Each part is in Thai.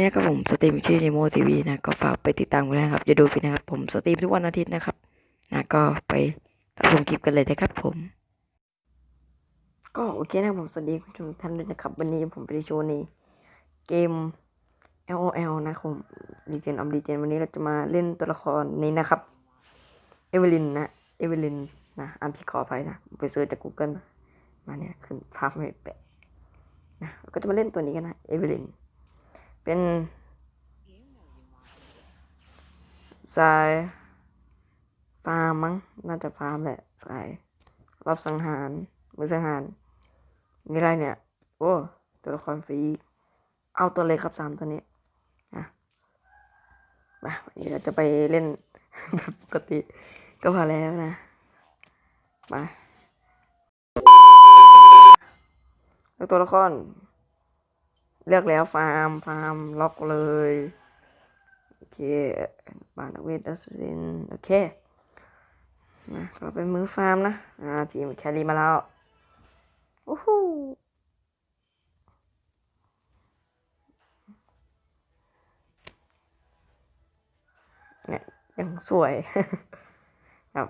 นี่นะครับผมสตรีมชื่อ Nemo TV นะก็ฝากไปติดตามกันนะครับอย่าดูผิดนะครับ ผมสตรีมทุกวันอาทิตย์นะครับนะก็ไปรับชมคลิปกันเลยนะครับผม ก็โอเคนะครับผมสวัสดีคุณผู้ชมท่านด้วยนะครับ วันนี้ผมไปโชว์ในเกม LOL นะครับดีเจนออมดีเจนวันนี้เราจะมาเล่นตัวละครนี้นะครับเอเวลินนะเอเวลินนะอ่านผิดขออภัยนะไปเสิร์ชจาก Google มาเนี่ยขึ้นภาพไม่แปะนะก็จะมาเล่นตัวนี้กันนะเอเวลิน เป็นสายฟาร์มมั้ง น่าจะฟาร์มแหละ สายรอบสังหารมือสังหาร มีอะไรเนี่ย โอ้ ตัวละครฟรี เอาตัวเลยครับสามตัวนี้นะมาวันนี้เราจะไปเล่นแบบปกติก็พอแล้วนะ มาแล้วตัวละคร เลือกแล้วฟาร์มฟาร์มล็อกเลย โอเคบานเวทดัสซินโอเคนะเราเป็นมือฟาร์มนะ อ่า ทีมแครี่มาแล้วโอ้โหเนี่ยยังสวยครับ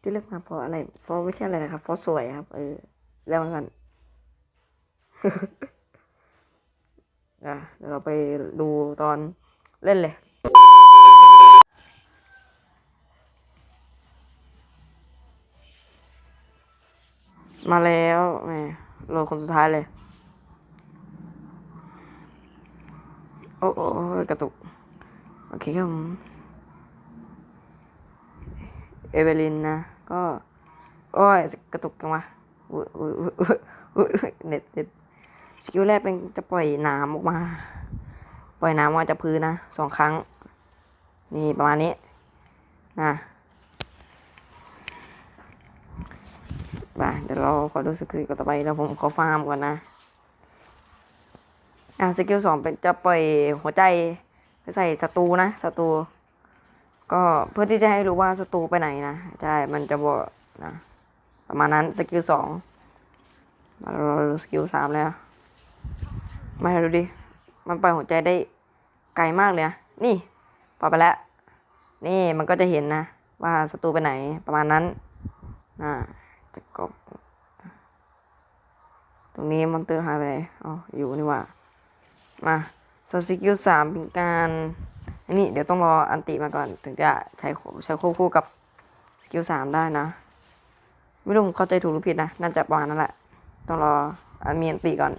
ที่เลือกมาเพราะอะไรเพราะไม่ใช่อะไรนะครับเพราะสวยครับ เออแล้วมัน อะเดี๋ยวเราไปดูตอนเล่นเลยมาแล้วแหมโหลคนสุดท้ายเลย โอ้โอ้กระตุก โอเคครับผมเอเวลินนะ ก็ โอ้ย กระตุกจังวะเน็ตเน็ต สกิลแรกเป็นจะปล่อยน้ำออกมา ปล่อยน้ำออกมาจากพื้นนะสองครั้ง นี่ประมาณนี้นะไปเดี๋ยวเราขอดูสกิลต่อไปแล้วผมขอฟาร์มก่อนนะอะสกิลสองเป็นจะปล่อยหัวใจไปใส่ศัตรูนะศัตรูก็เพื่อที่จะให้รู้ว่าศัตรูไปไหนนะใช่มันจะบอกนะประมาณนั้นสกิลสองมาเราดูสกิลสามแล้ว มาดูดิ มันปล่อยหัวใจได้ไกลมากเลยนะ นี่ปล่อยไปแล้ว นี่มันก็จะเห็นนะ ว่าศัตรูไปไหนประมาณนั้นอ่าจะกบตรงนี้มอนเตอร์หายไปไหนอ๋อ อยู่นี่ว่า มาสสกิลสามเป็นการอันนี้เดี๋ยวต้องรออันติมาก่อน ถึงจะใช้ใช้ควบคู่กับสกิลสามได้นะ ไม่รู้ผมเข้าใจถูกหรือผิดนะ น่าจะประมาณนั้นแหละ ต้องรออันมีอันติก่อน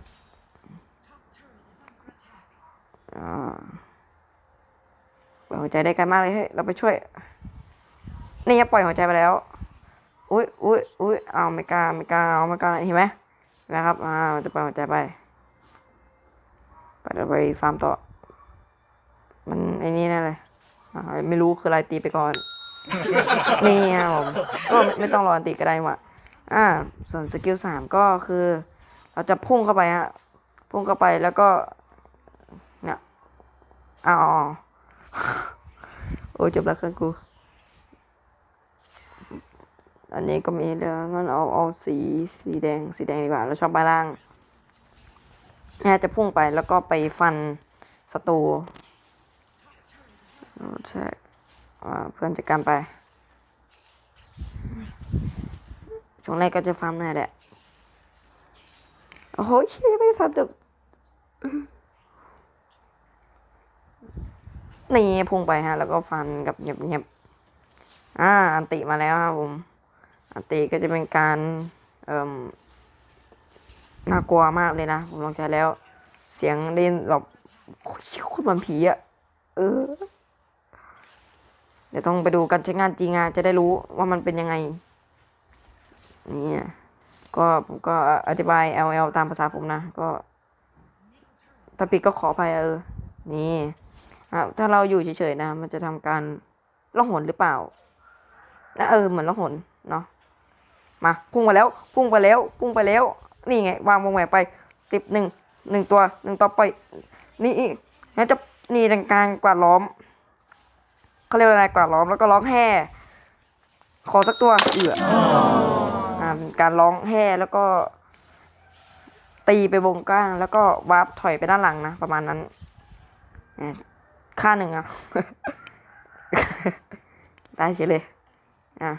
ปล่อยหัวใจได้ไกลมากเลยเฮ้ยเราไปช่วย นี่ปล่อยหัวใจไปแล้ว อุ้ยอุ้ยอุ้ยเอาไม่กล้าไม่กล้าเอาไม่กล้าเห็นไหมนไหมครับ อ่ามันจะปล่อยหัวใจไปไปเดี๋ยวไปฟาร์มต่อ มันไอ้นี่แน่เลยไม่รู้คืออะไรตีไปก่อน นี่ครับผมก็ไม่ต้องรออันติก็ได้ว่าอ่า ส่วนสกิลสามก็คือ เราจะพุ่งเข้าไปฮะ พุ่งเข้าไปแล้วก็ อาเอโอ้ยจบแล้วคือกู อันนี้ก็มีเดี๋ยวงั้นเอาเอาสีสีแดงสีแดงดีกว่า เราชอบใบล่างแค่จะพุ่งไปแล้วก็ไปฟันศัตรูใช่อ่าเพื่อนจัดการไปช่วงแรกก็จะฟาร์มหน่อยแหละโอ้โหเชี่ยไม่ได้ทันจบ นี่พุ่งไปฮะ แล้วก็ฟันกับเงียบเงียบๆอ่า อันติมาแล้วครับผม อันติก็จะเป็นการ เอ่มน่ากลัวมากเลยนะ ผมลองใช้แล้ว เสียงเล่นแบบโคตรมือนผีอะเออ เดี๋ยวต้องไปดูกันใช้งานจริงอะจะได้รู้ว่ามันเป็นยังไง นี่ก็ผมก็อธิบาย LL ตามภาษาผมนะ ก็ถ้าผิดก็ขออภัยเออ นี่ ถ้าเราอยู่เฉยๆนะ มันจะทำการล่องหนหรือเปล่านะเออเหมือนล่องหนเนาะมาพุ่งไปแล้ว พุ่งไปแล้ว พุ่งไปแล้ว นี่ไง วางวงแหวนไปติบหนึ่งหนึ่งตัวหนึ่งต่อไป นี่อีกแล้วจะนี่ทางการกวาดล้อมเขาเรียกว่าอะไรกวาดล้อมแล้วก็ร้องแห่ขอสักตัวเอืออ่าเป็นการร้องแห่แล้วก็ ตีไปวงกว้าง แล้วก็วาร์ปถอยไปด้านหลังนะ ประมาณนั้น ค่าหนึ่งอะ ได้เฉยเลย อะ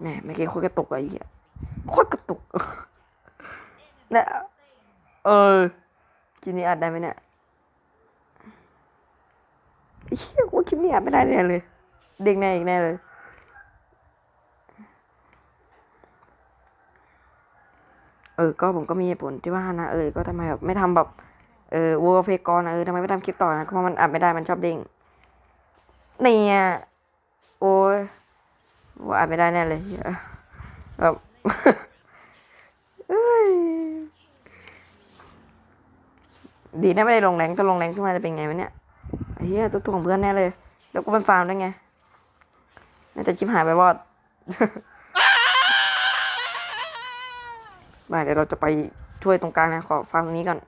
แหมเมื่อกี้โคตรกระตุกอะไอ้เหี้ยโคตรกระตุกเนี่ยเออคลิปนี้อัดได้ไหมเนี่ยไอ้เหี้ยกูว่าคลิปนี้อัดไม่ได้แน่เลย เด้งแน่อีกแน่เลย เออ ก็ผมก็มีเหตุผลที่ว่านะ เออ ก็ทำไมแบบไม่ทำแบบ เออวัวเพกรนะเออทำไมไม่ทำคลิปต่อนะเพราะมันอัดไม่ได้มันชอบเด้งเนี่ยโอ้ยว่าอัดไม่ได้แน่เลยแบบดีนะไม่ได้ลงแรงถ้าลงแรงขึ้นมาจะเป็นไงวะเนี่ยเหี้ยตัวถ่วงเพื่อนแน่เลย แล้วกูเป็นฟาร์มได้ไงน่าจะชิบหายไปวอดมาเดี๋ยวเราจะไปช่วยตรงกลางนะขอฟังตรงนี้ก่อน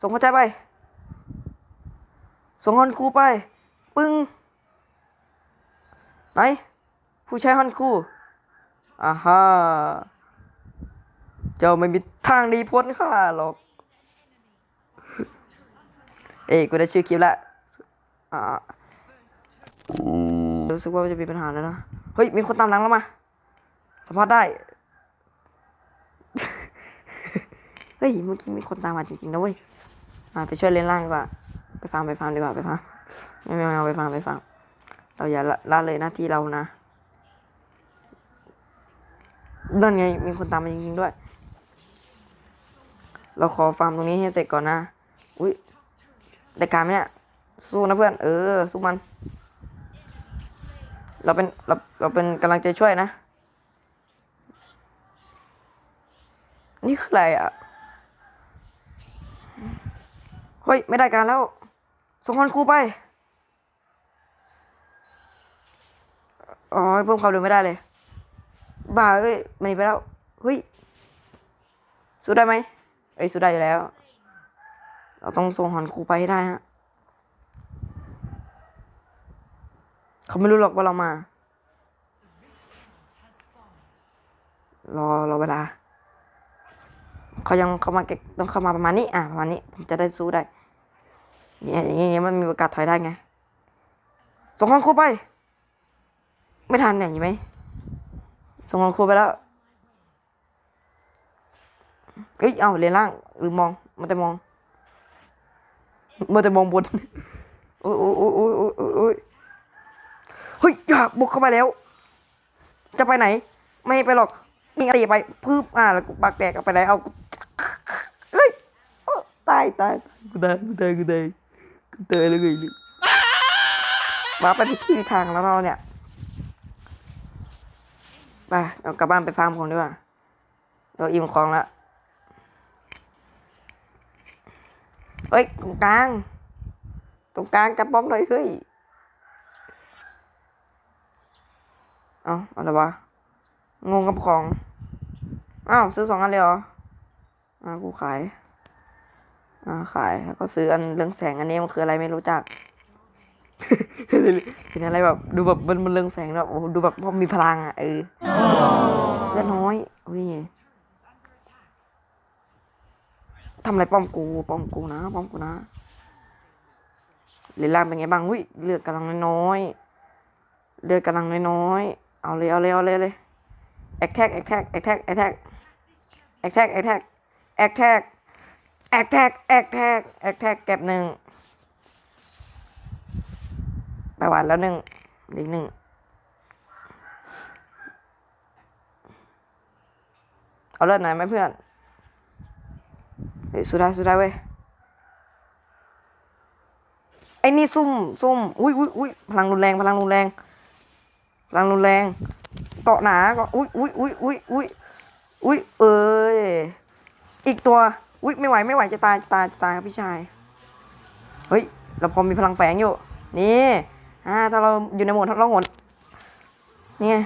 ส่งหัวใจไป ส่งฮอนคูไป ปึ้ง ไหน ผู้ใช้ฮอนคูอ่าฮ่า เจ้าไม่มีทางหนีพ้นข้าหรอก เอ้ยกูได้ชื่อคลิปละอ่ารู้สึกว่าจะมีปัญหาแล้วนะ เฮ้ย มีคนตามหลังเรามาสัมภาษณ์ได้ เฮ้ย เมื่อกี้มีคนตามมาจริงๆนะเว้ย มาไปช่วยเล่นล่างดีกว่า ไปฟังไปฟังดีกว่าไปฟังไม่ไม่ไม่เอาไปฟังไปฟังเราอย่าละละเลยหน้าที่เรานะนั่นไงมีคนตามมาจริงๆด้วย เราขอฟาร์มตรงนี้ให้เสร็จก่อนนะ อุ้ยได้การเนี่ยสู้นะเพื่อน เออ สู้มัน เราเป็นเราเราเป็นกำลังใจช่วยนะ นี่คืออะไรอะ เฮ้ย ไม่ได้การแล้ว ส่งคนครูไป อ๋อเพิ่มความเร็วไม่ได้เลย บ้าเอ้ยไม่ไปแล้ว เฮ้ย สู้ได้ไหมเอ้ยสู้ได้อยู่แล้ว เราต้องส่งหอนครูไปให้ได้ฮะเขาไม่รู้หรอกว่าเรามา รอรอเวลาเขายังเข้ามาเก็บต้องเข้ามาประมาณนี้ อะประมาณนี้ ผมจะได้สู้ได้ เนี่ยอย่างเงี้ยมันมีโอกาสถอยได้ไงส่งของครูไป ไม่ทันเนี่ยเห็นไหมส่งของครูไปแล้วเอ้ยเอาเรียนล่างหรือมองมันจะมองมันจะมองบนโอ้ยโอ้ยโอ้ยโอ้ยโอ้ยโอ้ยโอ้ยเฮ้ยอย่าบุกเข้าไปแล้ว จะไปไหน ไม่ไปหรอกยิงอะไรไปพืบอ่าแล้วกูปากแตกไปไหนเอาเฮ้ยตายตายกูตายกูตายกูตา ยกูตายแล้วไงเนี่ยมาไปที่ที่ทางแล้วเราเนี่ยไปเรากลับบ้านไปฟาร์มของดีกว่าเราอิ่มของแล้วเฮ้ยตรงกลาง ตรงกลางกระป๋องหน่อยเฮ้ยเอาอะไรวะงงกับของอ้าวซื้อสองอันเลยเหรออ่ากูขาย อ่าขายแล้วก็ซื้ออันเรืองแสงอันนี้มันคืออะไรไม่รู้จักเห็นอะไรแบบดูแบบมันมันเรืองแสงแบบโอ้ดูแบบพอมีพลังอะเออเลือดน้อยอุ้ยทำอะไรป้อมกูป้อมกูนะป้อมกูนะเรือล่างเป็นไงบ้างอุ้ยเลือดกำลังน้อยเลือดกำลังน้อยเอาเลยเอาเลยเอาเลยเลยแอคแท็กแอคแท็กแอคแท็กแอคแท็กแอคแท็กแอคแท็กแอคแท็ก แอคแท็กแอคแท็กแอคแท็กเก็บหนึ่งไปหวานแล้วหนึ่งอีกหนึ่งเอาเลือดไหนอยไหมเพื่อนเฮ้ยสู้ได้สู้ได้เว้ยไอ้นี่ซุ่มซุ่มอุ้ยอุ้ยอุ้ยพลังรุนแรงพลังรุนแรงพลังรุนแรงเกาะหนาก็อุ้ยอุ้ยอุ้ยอุ้ยอุ้ยอุ้ยเอ้ยอีกตัว อุ้ยไม่ไหวไม่ไหวจะตายจะตายจะตายครับพี่ชาย เฮ้ยเราพอมีพลังแฝงอยู่ นี่อ่าถ้าเราอยู่ในโหมดเราโหดนี่ไง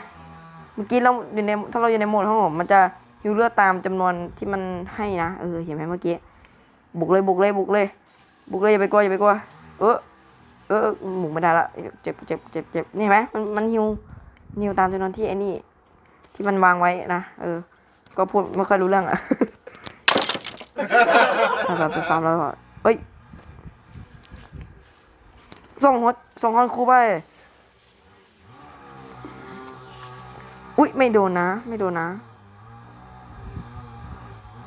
เมื่อกี้เราอยู่ในถ้าเราอยู่ในโหมดของผมมันจะอยู่เลือดตามจำนวนที่มันให้นะเออเห็นไหมเมื่อกี้บุกเลยบุกเลยบุกเลย บุกเลยอย่าไปกลัวอย่าไปกลัวเออเออหมุนไม่ได้ละเจ็บเจ็บเจ็บเจ็บนี่เห็นไหมมันมันหิวนิวตามจำนวนที่ไอ้นี่ที่มันวางไว้นะเออ ก็พูดไม่ค่อยรู้เรื่องอะ ถ้าแบบไปฟาร์มแล้วก็เอ้ยส่งหัวส่งฮอนครูไป อุ้ยไม่โดนนะ ไม่โดนนะ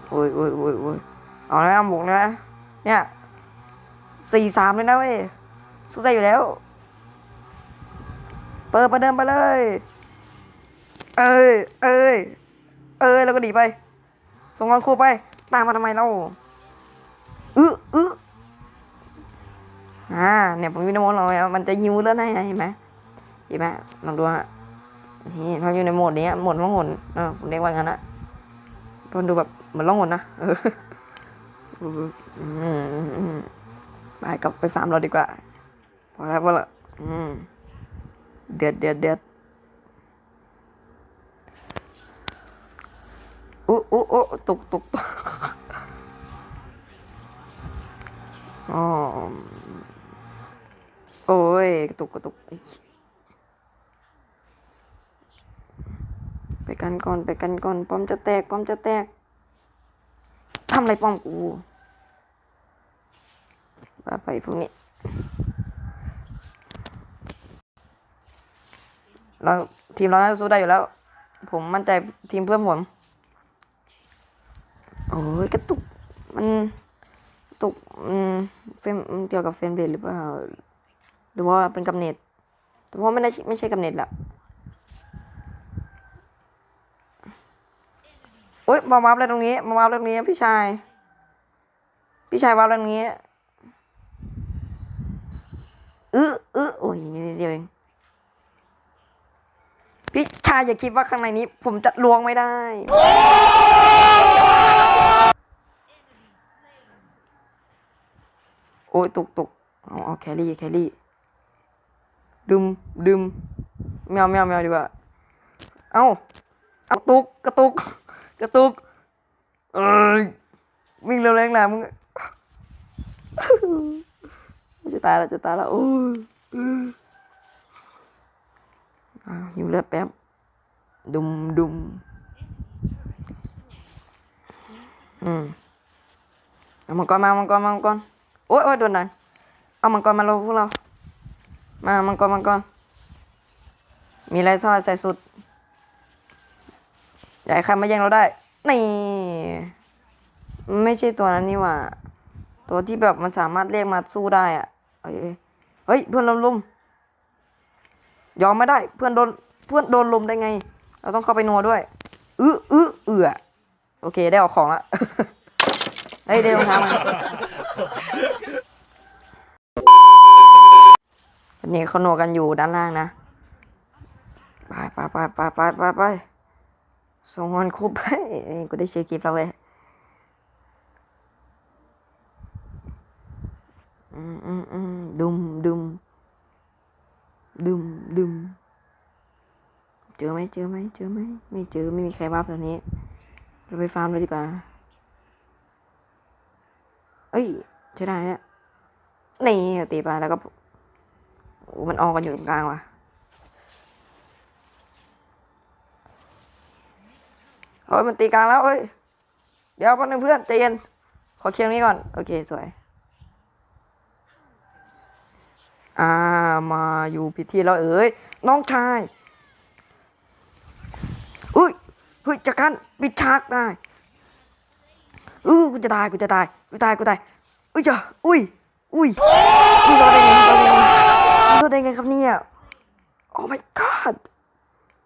โอ้ยโอ้ยโอ้ยโอ้ยเอาแล้วบุกนะเนี่ยสี่สามเลยนะเว้ย สู้ได้อยู่แล้ว เปิดประเดิมไปเลย เอ้ย เอ้ย เอ้ย แล้วก็ดีไป ส่งฮอนครูไป ตามมาทำไมเล่าอึอึอ่า เนี่ยผมมีนโมดเลยมันจะยิวเลือดให้นะเห็นไหมเห็นไหมลองดูฮะนี่เราอยู่ในโหมดนี้โหมดล่องหนเออผมเรียกว่างั้นนะมันดูแบบเหมือนล่องหนนะเออไปกลับไปฟาร์มเราดีกว่าพอแล้วพอละอืมเดือดเดือดเดือด อุ๊อุ๊อุ๊ตุกตกตกอ๋อโอ้ยตกกระตุกไปกันก่อนไปกันก่อนป้อมจะแตกป้อมจะแตกทำอะไรป้อมกูว่าไปพวกนี้เราทีมเราน่าจะสู้ได้อยู่แล้ว ผมมั่นใจทีมเพื่อนผม โอ้ยกระตุก มันตุกเฟรมเกี่ยวกับเฟรมเรทหรือเปล่าหรือว่าเป็นกำเนิดแต่ว่าไม่ได้ไม่ใช่กำเนิดแหละโอ๊ยมาวาร์ปอะไรตรงนี้มาวาร์ปอะไรตรงนี้พี่ชาย พี่ชายวาร์ปอะไรตรงนี้อื้ออื้อโอ้ยนิดเดียวเองพี่ชายอย่าคิดว่าข้างในนี้ ผมจะลวงไม่ได้ โอ้ยตุกตุกเอาเอาแครี่แครี่ดึมดึมแมวแมวแมวดีกว่า เอ้า กระตุก กระตุก กระตุก เอ้ยวิ่งเร็วแรงแรงมึงจะตายแล้วจะตายแล้วโอ้ยอ้าวหิวเลือดแป๊บ ดุมดุมอืมเอามังกรมามังกรมามังกร โอ้ยโอ้ยโดนไหนเอามังกรมาเราพวกเรา มามังกรมังกร มีอะไรเท่าไรใส่สุด ให้ใครมาแย่งเราได้ นี่ ไม่ใช่ตัวนั้นนี่ว่า ตัวที่แบบมันสามารถเรียกมาสู้ได้อะเฮ้ยเฮ้ยเพื่อนโดนลุมยอมไม่ได้ เพื่อนโดน เพื่อนโดนลมได้ไง เราต้องเข้าไปนัวด้วย อื้ออื้อเอือโอเค ได้ออกของละ เฮ้ยได้รองเท้ามาวั นนี้เขาหนกันอยู่ด้านล่างนะ ไปไปไปไปไปไปไปส่งวันครบเฮ้กูได้ชื่อคลิปแล้วเว้ยอืมอืมอืมดุมดุมดุมดุมเจอไหมเจอไหมเจอไหมไม่เจอไม่มีใครวับตอนนี้ เราไปฟาร์มเลยดีกว่า เอ้ยใช่ได้เนี่ยนี่ตีไปแล้วก็มันออกกันอยู่ตรงกลางว่ะเฮ้ยมันตีกลางแล้วเอ้ย เดี๋ยวแป๊บนึงเพื่อนใจเย็น ขอเคลียร์นี้ก่อน โอเค สวย อ่า มาอยู่พิธีแล้วเอ้ย น้องชาย อุ้ยเฮ้ยจะกันปิดฉากได้ อือกูจะตายกูจะตายกูตายกูตายอุ้ยจ้ะอุ้ยอุ้ยนี่รอดได้ไงรอดได้ไงรอดได้ไงครับเนี่ย Oh my god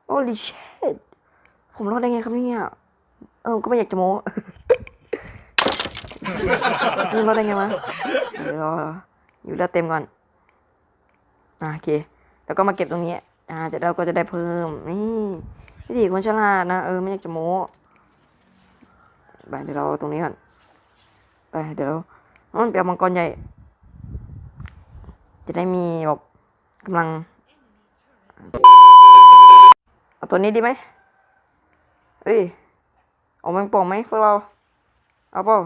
holy shit ผมรอดได้ไงครับเนี่ยเออก็ไม่อยากจะโม้นี่รอดได้ไงวะเดี๋ยวรออยู่เลือดเต็มก่อนอ่าโอเค แล้วก็มาเก็บตรงนี้ อ่าจะเราก็จะได้เพิ่ม นี่วิธีคนฉลาดนะ เออ ไม่อยากจะโม้ ไปเดี๋ยวเราตรงนี้ก่อนไปเดี๋ยวมันเปียมังกรใหญ่ จะได้มีแบบกำลังเอาตัวนี้ดีไหมเอ้ยออกมังป่องไหมพวกเรา เอาเปล่า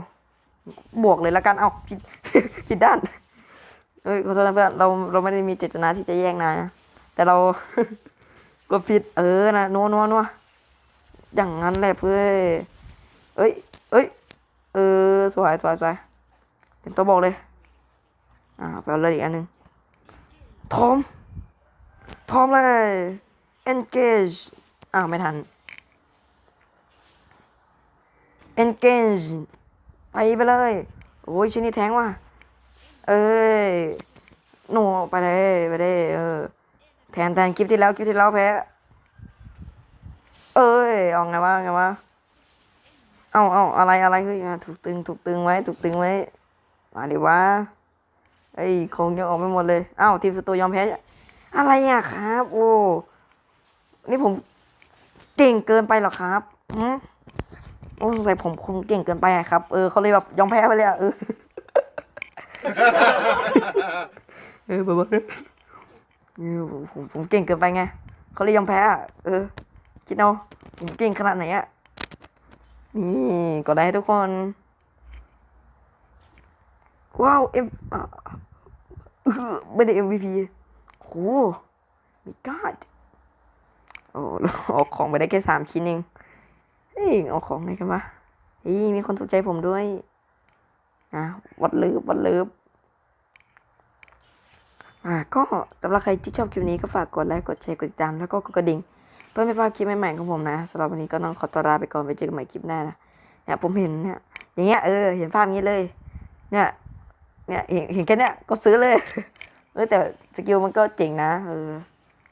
บวกเลยละกัน เอาผิดผิดด้าน เอ้ยขอโทษนะเพื่อนเราเราไม่ได้มีเจตนาที่จะแย่งนายนะ แต่เราก็ผิดเออนะนัวนัวนัวอย่างนั้นแหละเพื่อเอ้ย เอ้ย เออ สวยสวยสวยเป็นตัวบอกเลย อ่าไปเอาเลยอีกอันหนึ่งทอม ทอมเลย engage อ้าว ไม่ทัน engage ไปไปเลย โอ้ยชิ้นนี้แทงว่ะ เอ้ยหนูไปเลยไปเลยเออ แทนแทนคลิปที่แล้วคลิปที่แล้วแพ้ เอ้ย เอาไงวะไงวะ เอาเอาอะไรอะไรเฮ้ยถูกตึงถูกตึงไว้ถูกตึงไว้มาดิวะไอ้ยคงยังออกไม่หมดเลยเอ้าทีมสตูยอมแพ้อะไรอะครับ โอ้นี่ผมเก่งเกินไปหรอครับหืมโอ้สงสัยผมคงเก่งเกินไปครับเออเขาเลยแบบยอมแพ้ไปเลยอะเออเออแบบว่าเออผมผมผมเก่งเกินไปไงเขาเลยยอมแพ้อะเออคิดเอาผมเก่งขนาดไหนอะ นี่ก็ได้ทุกคน ว้าวเอ็มเออไม่ได้ MVP โหมีกาดโอ้เอาของไปได้แค่สามชิ้นเองเฮ้ยเอาของไหนกันวะเฮ้ยมีคนถูกใจผมด้วยอะวัดเลิฟวัดเลิฟอะก็สำหรับใครที่ชอบคลิปนี้ก็ฝากกดไลค์กดแชร์กดติดตามแล้วก็กดกระดิ่ง เพื่อไม่พลาดคลิปใหม่ๆของผมนะสำหรับวันนี้ก็ต้องขอตัวลาไปก่อนไปเจอกันใหม่คลิปหน้านะเนี่ยผมเห็นเนี่ยอย่างเงี้ยเออเห็นภาพนี้เลย เนี่ยเนี่ยเห็นเห็นแค่เนี้ยก็ซื้อเลยเออแต่สกิลมันก็เจ๋งนะเออ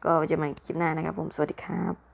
ก็ไว้เจอกันใหม่คลิปหน้านะครับผมสวัสดีครับ